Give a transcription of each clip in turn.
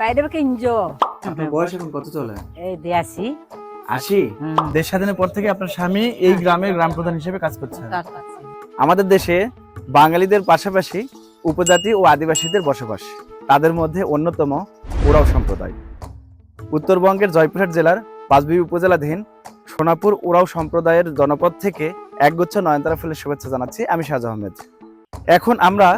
বাইরে কিনজো আপনার বয়স এখন কত চলে? এই দিয়াছি আশি? দেশ স্বাধীনের পর থেকে আপনার স্বামী এই গ্রামের গ্রাম প্রধান হিসেবে কাজ করছেন। আমাদের দেশে বাঙালিদের পাশাপাশি উপজাতি ও আদিবাসীদের বসবাস। তাদের মধ্যে অন্যতম ওরাও সম্প্রদায়। উত্তরবঙ্গের জয়পুরহাট জেলার পাঁচবি উপজেলাধীন সোনাপুর ওরাও সম্প্রদায়ের জনপদ থেকে একগুচ্ছ নয়নতারা ফুলের শুভেচ্ছা জানাচ্ছি আমি শাহজ আহমেদ। এখন আমরা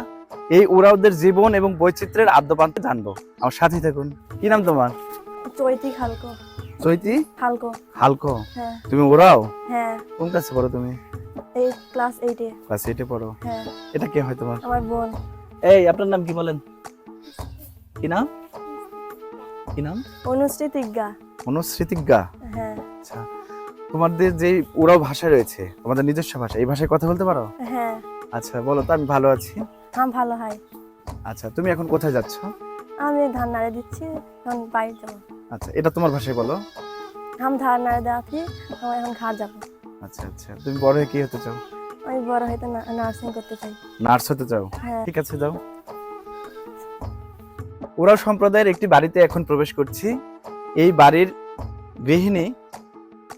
এই ওরাওদের জীবন এবং বৈচিত্র্যের আদ্যপান্তে জানব। আমার সাথে থাকুন। কি নাম তোমার? চৈতি হালকো। চৈতি? হালকো। হালকো? হ্যাঁ। তুমি ওরাও হ্যাঁ। কোন ক্লাসে পড়ো তুমি? এই ক্লাস এইটে ক্লাস এইটে পড়ো। হ্যাঁ। এটা কে হয় তোমার? আমার বোন। এই আপনার নাম কি বলেন? কি নাম? কি নাম? অনুশ্রী তিজ্ঞা অনুস্মৃতিজ্ঞা হ্যাঁ। আচ্ছা। তোমাদের যে ওরাও ভাষা রয়েছে তোমাদের নিজস্ব ভাষা এই ভাষায় কথা বলতে পারো? হ্যাঁ। আচ্ছা বলো তো আমি ভালো আছি। হাম ভালো হয় আচ্ছা তুমি এখন কোথায় যাচ্ছ? আমি ধান নাড়ে দিচ্ছি এখন বাড়ি যাব আচ্ছা এটা তোমার ভাষায় বলো। হাম ধান নাড়ে দেওয়াছি আমি এখন ঘাট যাব। আচ্ছা আচ্ছা তুমি বড় হয়ে কি হতে চাও? আমি বড় হইতে নার্সিং করতে চাই। নার্স হতে চাও? হ্যাঁ। ঠিক আছে যাও। ওরাও সম্প্রদায়ের একটি বাড়িতে এখন প্রবেশ করছি। এই বাড়ির গৃহিণী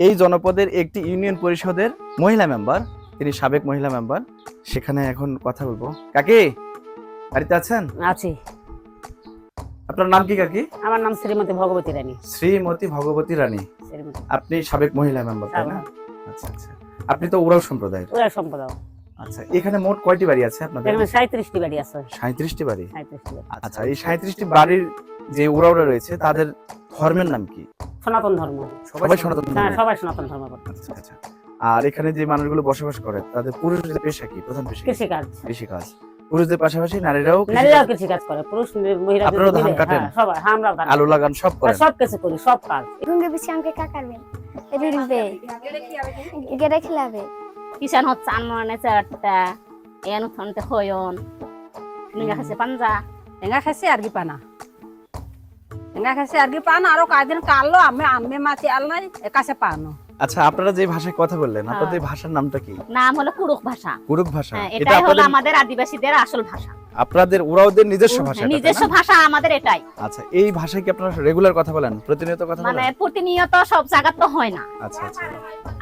এই জনপদের একটি ইউনিয়ন পরিষদের মহিলা মেম্বার তিনি সাবেক মহিলা মেম্বার। সেখানে এখন কথা বলব। কাকি বাড়িতে আছেন? আছি। আপনার নাম কি কাকি? আমার নাম শ্রীমতী ভগবতী রানী। শ্রীমতী ভগবতী রানী। আপনি সাবেক মহিলা মেম্বার তাই না? আচ্ছা আচ্ছা। আপনি তো ওরাও সম্প্রদায়ের। ওরা সম্প্রদায়। আচ্ছা এখানে মোট কয়টি বাড়ি আছে আপনাদের? এখানে সাঁত্রিশটি বাড়ি আছে। সাঁত্রিশটি বাড়ি? সাঁত্রিশটি বাড়ি। আচ্ছা এই সাঁত্রিশটি বাড়ির যে ওরাওরা রয়েছে তাদের ধর্মের নাম কি? সনাতন ধর্ম। সবাই সনাতন ধর্ম। হ্যাঁ সবাই সনাতন ধর্ম। আচ্ছা আচ্ছা। আর এখানে যে মানুষগুলো বসবাস করে তাদের পুরুষদের পেশা কি? প্রধান পেশা? কৃষিকাজ। কৃষিকাজ পুরুষদের পাশাপাশি নারীরাও কৃষিকাজ- নারীরাও কৃষিকাজ করে পুরুষ মহিলা আপনারাও ধান কাটেন? সবাই হ্যাঁ, আমরাও ধান আলু লাগান সব করে সব কিছু করি সব কাজ। ঘুঙ্গে পিছিয়ে আমাকে কা কাটবেন রিলবে গেড়ে খেলাবে। san mo na charta. Ayan thonte hoyon. Ninga kasi panja. খাইছে আর কি পানা। টেঙা খাইছে আর কি পানা আরও কয়েকদিন কালো আমি আমি মাছি আল নাই একাছে পানো। আচ্ছা আপনারা যে ভাষায় কথা বললেন আপনাদের ভাষার নামটা কি? নাম হলো কুরুক ভাষা। কুরুক ভাষা। হ্যাঁ, এটা এটাই হলো আমাদের আদিবাসীদের আসল ভাষা। আপনাদের ওরাওদের নিজস্ব ভাষা নিজস্ব ভাষা আমাদের এটাই। আচ্ছা এই ভাষায় কি আপনারা রেগুলার কথা বলেন? প্রতিনিয়ত কথা মানে প্রতিনিয়ত সব জায়গা তো হয় না। আচ্ছা আচ্ছা।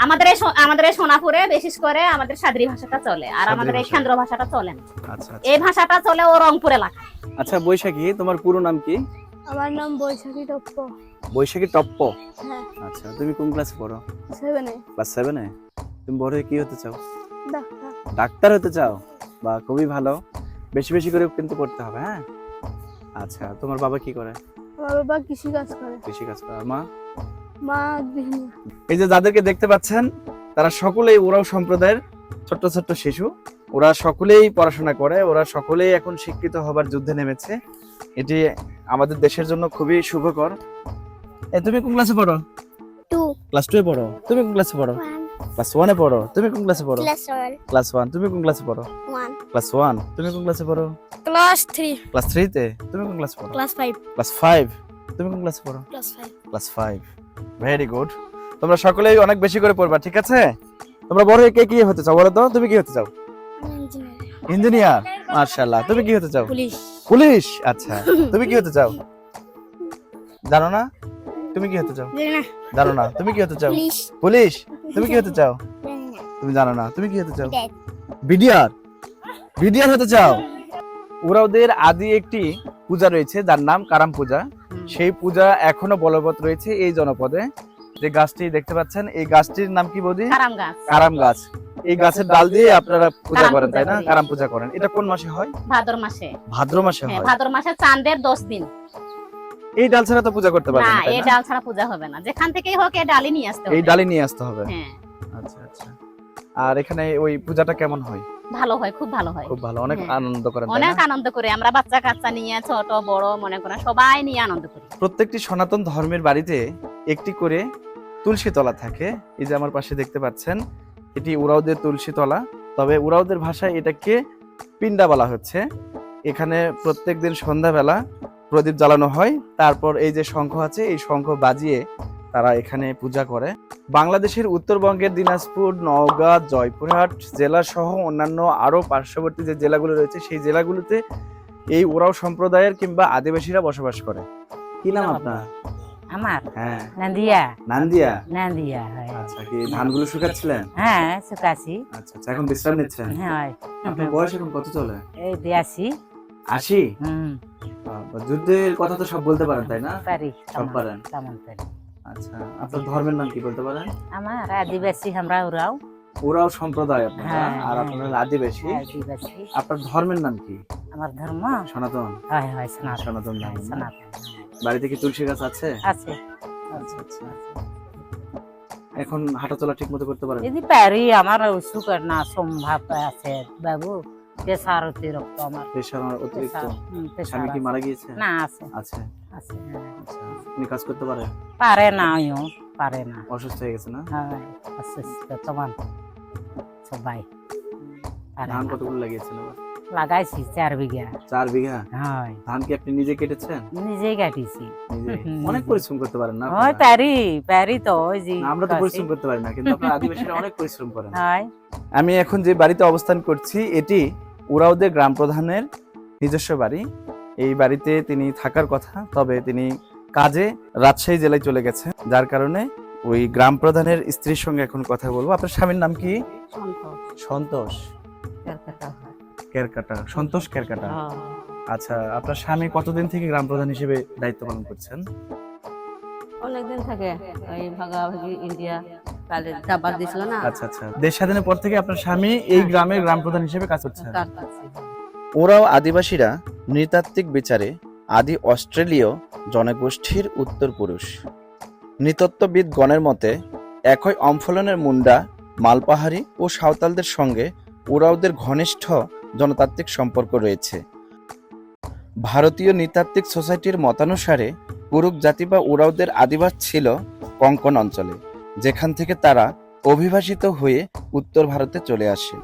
আমাদের এই আমাদের এই সোনাপুরে বিশেষ করে আমাদের সাদরি ভাষাটা চলে আর আমাদের এই। কেন্দ্র ভাষাটা চলে না। আচ্ছা আচ্ছা। এই ভাষাটা চলে ও রংপুর এলাকায়। আচ্ছা বৈশাখী তোমার পুরো নাম কি? আমার নাম বৈশাখী টপ্প। বৈশাখী টপ্প? হ্যাঁ। আচ্ছা তুমি কোন ক্লাসে পড়ো? সেভেনে ক্লাস সেভেনে তুমি বড় হয়ে কি হতে চাও? ডাক্তার। ডাক্তার হতে চাও? বা খুবই ভালো। বেশি বেশি করে কিন্তু পড়তে হবে হ্যাঁ? আচ্ছা তোমার বাবা কি করে? আমার বাবা কৃষি কাজ করে। কৃষি কাজ করে। মা? মা এই যে যাদেরকে দেখতে পাচ্ছেন তারা সকলেই ওরাও সম্প্রদায়ের ছোট্ট ছোট্ট শিশু। ওরা সকলেই পড়াশোনা করে ওরা সকলেই এখন শিক্ষিত হবার যুদ্ধে নেমেছে। এটি আমাদের দেশের জন্য খুবই শুভকর। এ তুমি কোন ক্লাসে পড়ো? টু ক্লাস টু এ পড়ো। তুমি কোন ক্লাসে পড়ো? ক্লাস ওয়ানে পড়ো। তুমি কোন ক্লাসে পড়ো? ক্লাস ওয়ান ক্লাস ওয়ান তুমি কোন ক্লাসে পড়ো? ওয়ান ক্লাস ওয়ান তুমি কোন ক্লাসে পড়ো? ক্লাস থ্রি ক্লাস থ্রিতে তুমি কোন ক্লাসে পড়ো? ক্লাস ফাইভ ক্লাস ফাইভ তুমি কোন ক্লাসে পড়ো? Class five class five very good তোমরা সকলেই অনেক বেশি করে পড়বা ঠিক আছে? তোমরা বড় হয়ে কে কি হতে চাও বলো তো? তুমি কি হতে চাও? ইঞ্জিনিয়ার? মার্শাল্লাহ তুমি কি হতে চাও? পুলিশ। পুলিশ? আচ্ছা। তুমি কি হতে চাও? জানো না? তুমি কি হতে চাও? জানো না। তুমি কি হতে চাও? পুলিশ। পুলিশ? তুমি কি হতে চাও? তুমি জানো না। তুমি কি হতে চাও? বিডিআর। বিডিআর? হতে চাও? ওরাওদের আদি একটি পূজা রয়েছে যার নাম কারাম পূজা। সেই পূজা এখনও বলবৎ রয়েছে এই জনপদে। যে গাছটি দেখতে পাচ্ছেন এই গাছটির নাম কি বৌদি? কারাম গাছ। কারাম গাছ। এই গাছের ডাল দিয়ে আপনারা পূজা করেন তাই না? করি। কারাম পূজা করেন। এটা কোন মাসে হয়? ভাদর মাসে। ভাদ্র মাসে হ্যাঁ হয়। ভাদর মাসে চাঁদের দশ দিন। এই ডাল ছাড়া তো পূজা করতে পারবেন না না, এই ডাল ছাড়া পূজা হবে না। যেখান থেকেই হোক এই ডালই নিয়ে আসতে হবে। এই ডালই নিয়ে আসতে হবে? হ্যাঁ। আচ্ছা আচ্ছা। আর এখানে ওই পূজাটা কেমন হয়? ভালো হয় খুব ভালো হয়। খুব ভালো অনেক হ্যাঁ। আনন্দ করেন অনেক আনন্দ করে। আমরা বাচ্চা কাচ্চা নিয়ে ছোট বড় মনে করেন সবাই নিয়ে আনন্দ করি। প্রত্যেকটি সনাতন ধর্মের বাড়িতে একটি করে তুলসী তলা থাকে। এই যে আমার পাশে দেখতে পাচ্ছেন এটি উরাওদের তুলসী তলা। তবে উরাওদের ভাষায় এটাকে পিন্ডা বলা হচ্ছে। এখানে প্রত্যেকদিন সন্ধ্যাবেলা প্রদীপ জ্বালানো হয়। তারপর এই যে শঙ্খ আছে এই শঙ্খ বাজিয়ে তারা এখানে পূজা করে। বাংলাদেশের উত্তরবঙ্গের দিনাজপুর নওগাঁ জয়পুরহাট জেলা সহ অন্যান্য আরও পার্শ্ববর্তী যে জেলাগুলো রয়েছে সেই জেলাগুলোতে এই ওরাও সম্প্রদায়ের কিংবা আদিবাসীরা বসবাস করে। কি নাম আপনার? আমার? হ্যাঁ। নান্দিয়া? নান্দিয়া? নান্দিয়া আচ্ছা কি ধানগুলো শুকাচ্ছিলেন? হ্যাঁ শুকাছি আচ্ছা আচ্ছা এখন বিশ্রাম নিচ্ছেন? হ্যাঁ আপনার বয়স এখন কত চলে? এই দিয়াছি আশি? হুম। যুদ্ধের কথা তো সব বলতে পারেন তাই না? পারি সব পারেন। তেমন পারি। আচ্ছা আপনার ধর্মের নাম কি বলতে পারেন? আমার আদিবাসী আমরা ওরাও ওরাও সম্প্রদায় আপনারা হ্যাঁ, আর হ্যাঁ। আপনারা আদিবাসী। আদিবাসী। আপনার ধর্মের নাম কি? আমার ধর্ম? সনাতন। হয় হয় সনাতন। সনাতন ধর্ম সনাতন। বাড়িতে কি তুলসী গাছ আছে? আছে। আচ্ছা আচ্ছা এখন হাঁটাচলা ঠিক মতো করতে পারেন? যদি পারি আমার আর না সম্ভব আছে। বাবু প্রেশার অতিরিক্ত আমার। প্রেশার অতিরিক্ত। স্বামী কি মারা গিয়েছে? না আছে। আছে। আছে হ্যাঁ। কাজ করতে পারে? পারে না পারে না। অসুস্থ হয়ে গেছে না? হয় অসুস্থ তোমার। সবাই ধান। কতগুলো লাগিয়েছেন আবার? লাগাইছি চার বিঘা। চার বিঘা? হয়। ধান কি আপনি নিজে কেটেছেন? নিজেই কাটিছি। অনেক পরিশ্রম করতে পারেন না হয়? পারি পারি তো ওই যে আমরা তো পরিশ্রম করতে পারি না কিন্তু আপনার আদিবাসীরা অনেক পরিশ্রম করেন। হয়। আমি এখন যে বাড়িতে অবস্থান করছি এটি উরাউদের গ্রাম প্রধানের নিজস্ব বাড়ি। এই বাড়িতে তিনি থাকার কথা তবে তিনি কাজে রাজশাহী জেলায় চলে গেছে যার কারণে ওই গ্রাম প্রধানের স্ত্রীর সঙ্গে এখন কথা বলব। আপনার স্বামীর নাম কি? সন্তোষ। সন্তোষ। কেরকাটা সন্তোষ কেরকাটা। হ্যাঁ। আচ্ছা আপনার স্বামী কতদিন থেকে গ্রাম প্রধান হিসেবে দায়িত্ব পালন করছেন? অনেকদিন থাকে ওই ভাগাভাগি ইন্ডিয়া কালে দাবার দিছিল না। আচ্ছা আচ্ছা। দেশ স্বাধীনের পর থেকে আপনার স্বামী এই গ্রামের গ্রাম প্রধান হিসেবে কাজ করছেন। ওরাও আদিবাসীরা নৃতাত্ত্বিক বিচারে আদি অস্ট্রেলীয় জনগোষ্ঠীর উত্তর পুরুষ। নৃতত্ত্ববিদ গণের মতে একই অম্ফলনের মুন্ডা মালপাহাড়ি ও সাঁওতালদের সঙ্গে ওরাওদের ঘনিষ্ঠ জনতাত্ত্বিক সম্পর্ক রয়েছে। ভারতীয় নৃতাত্ত্বিক সোসাইটির মতানুসারে কুরুক জাতি বা ওরাওদের আদিবাস ছিল কঙ্কন অঞ্চলে, যেখান থেকে তারা অভিবাসিত হয়ে উত্তর ভারতে চলে আসে।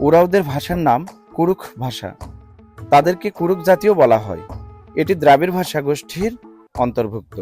ওরাওদের ভাষার নাম কুরুক ভাষা। তাদেরকে কুরুক জাতীয় বলা হয়। এটি দ্রাবিড় ভাষা গোষ্ঠীর অন্তর্ভুক্ত।